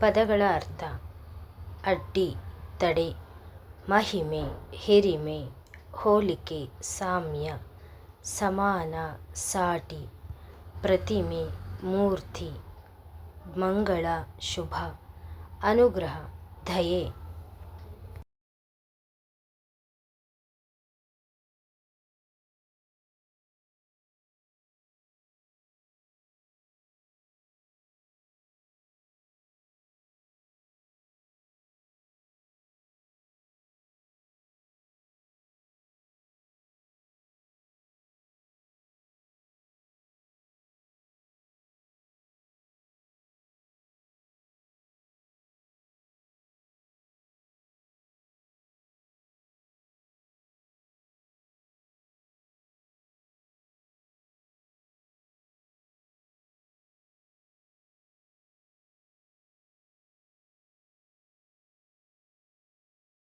ಪದಗಳ ಅರ್ಥ. ಅಡ್ಡಿ, ತಡೆ, ಮಹಿಮೆ, ಹಿರಿಮೆ, ಹೋಲಿಕೆ, ಸಾಮ್ಯ, ಸಮಾನ, ಸಾಟಿ, ಪ್ರತಿಮೆ, ಮೂರ್ತಿ, ಮಂಗಳ, ಶುಭ, ಅನುಗ್ರಹ, ದಯೆ.